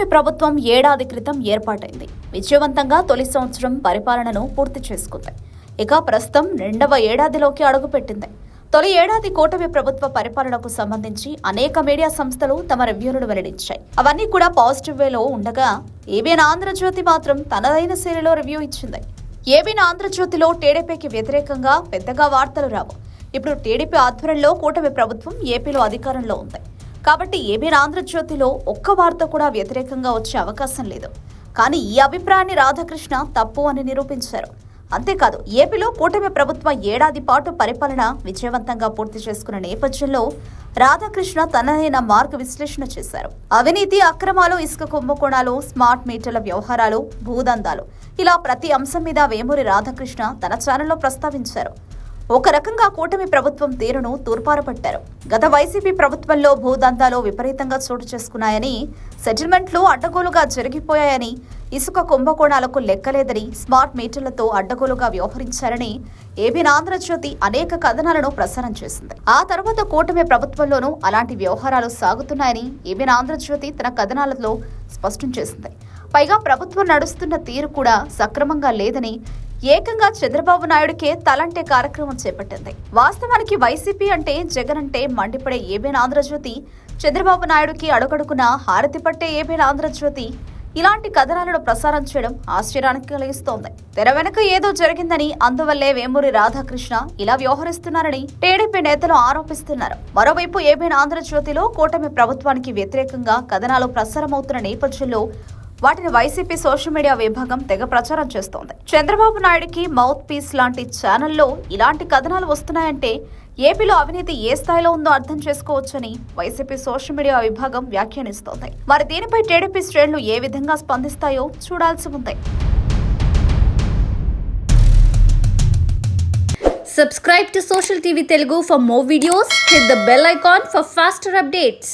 కూటమి ప్రభుత్వం ఏడాది క్రితం ఏర్పాటైంది. విజయవంతంగా తొలి సంవత్సరం పరిపాలనను పూర్తి చేసుకుంది. ఇక ప్రస్తుతం రెండవ ఏడాదిలోకి అడుగుపెట్టింది. తొలి ఏడాది కూటమి ప్రభుత్వ పరిపాలనకు సంబంధించి అనేక మీడియా సంస్థలు తమ రివ్యూలను వెల్లడించాయి. అవన్నీ కూడా పాజిటివ్ వేలో ఉండగా ఏబిఎన్ ఆంధ్రజ్యోతి మాత్రం తనదైన శైలిలో రివ్యూ ఇచ్చింది. ఏబిఎన్ ఆంధ్రజ్యోతిలో టీడీపీకి వ్యతిరేకంగా పెద్దగా వార్తలు రావు. ఇప్పుడు టీడీపీ ఆధ్వర్యంలో కూటమి ప్రభుత్వం ఏపీలో అధికారంలో ఉంది. కాబట్టి ఏబిఎన్ ఆంధ్రజ్యోతిలో ఒక్క వార్త కూడా వ్యతిరేకంగా వచ్చే అవకాశం లేదు. కానీ ఈ అభిప్రాయాన్ని రాధాకృష్ణ తప్పు అని నిరూపించారు. అంతేకాదు ఏపీలో కూటమి ప్రభుత్వ ఏడాది పాటు పరిపాలన విజయవంతంగా పూర్తి చేసుకున్న నేపథ్యంలో రాధాకృష్ణ తనదైన మార్గ విశ్లేషణ చేశారు. అవినీతి అక్రమాలు ఇసుక కుంభకోణాలు స్మార్ట్ మీటర్ల వ్యవహారాలు భూదందాలు ఇలా ప్రతి అంశం మీద వేమూరి రాధాకృష్ణ తన ఛానల్లో ప్రస్తావించారు. ఒక రకంగా కూటమి ప్రభుత్వం తీరును తూర్పారపట్టారు గత వైసీపీ ప్రభుత్వంలో భూదందాలు విపరీతంగా చోటు చేసుకున్నాయని సెటిల్మెంట్లు అడ్డగోలుగా జరిగిపోయాయని ఇసుక కుంభకోణాలకు లెక్కలేదని స్మార్ట్ మీటర్లతో అడ్డగోలుగా వ్యవహరించారని ఏబీ ఆంధ్రజ్యోతి అనేక కథనాలను ప్రసారం చేసింది. ఆ తర్వాత కూటమి ప్రభుత్వంలోనూ అలాంటి వ్యవహారాలు సాగుతున్నాయని ఏబీ ఆంధ్రజ్యోతి తన కథనాలలో స్పష్టం చేసింది. పైగా ప్రభుత్వం నడుస్తున్న తీరు కూడా సక్రమంగా లేదని ఏకంగా చంద్రబాబు నాయుడుకే తలంటే కార్యక్రమం చేపట్టింది. వాస్తవానికి వైసీపీ అంటే జగన్ అంటే మండిపడే ఏబిఎన్ ఆంధ్రజ్యోతి చంద్రబాబు నాయుడుకి అడుగడుగున హారతి పట్టే ఏబిఎన్ ఆంధ్రజ్యోతి ఇలాంటి కథనాలను ప్రసారం చేయడం ఆశ్చర్యానికి కలిగిస్తోంది. తెర వెనుక ఏదో జరిగిందని అందువల్లే వేమూరి రాధాకృష్ణ ఇలా వ్యవహరిస్తున్నారని టీడీపీ నేతలు ఆరోపిస్తున్నారు. మరోవైపు ఏబిఎన్ ఆంధ్రజ్యోతిలో కూటమి ప్రభుత్వానికి వ్యతిరేకంగా కథనాలు ప్రసారమవుతున్న నేపథ్యంలో వాటిని వైసీపీ సోషల్ మీడియా విభాగం తెగ ప్రచారం చేస్తోంది చంద్రబాబు నాయుడుకి మౌత్ పీస్ లాంటి ఛానల్లో ఇలాంటి కథనాలు వస్తున్నాయంటే ఏపీలో అవినీతి ఏ స్థాయిలో ఉందో అర్థం చేసుకోవచ్చని వైసీపీ సోషల్ మీడియా విభాగం వ్యాఖ్యానిస్తోంది మరి దీనిపై టీడీపీ శ్రేణులు ఏ విధంగా స్పందిస్తాయో చూడాల్సి ఉంది Subscribe to Social TV Telugu for more videos. Hit the bell icon for faster updates.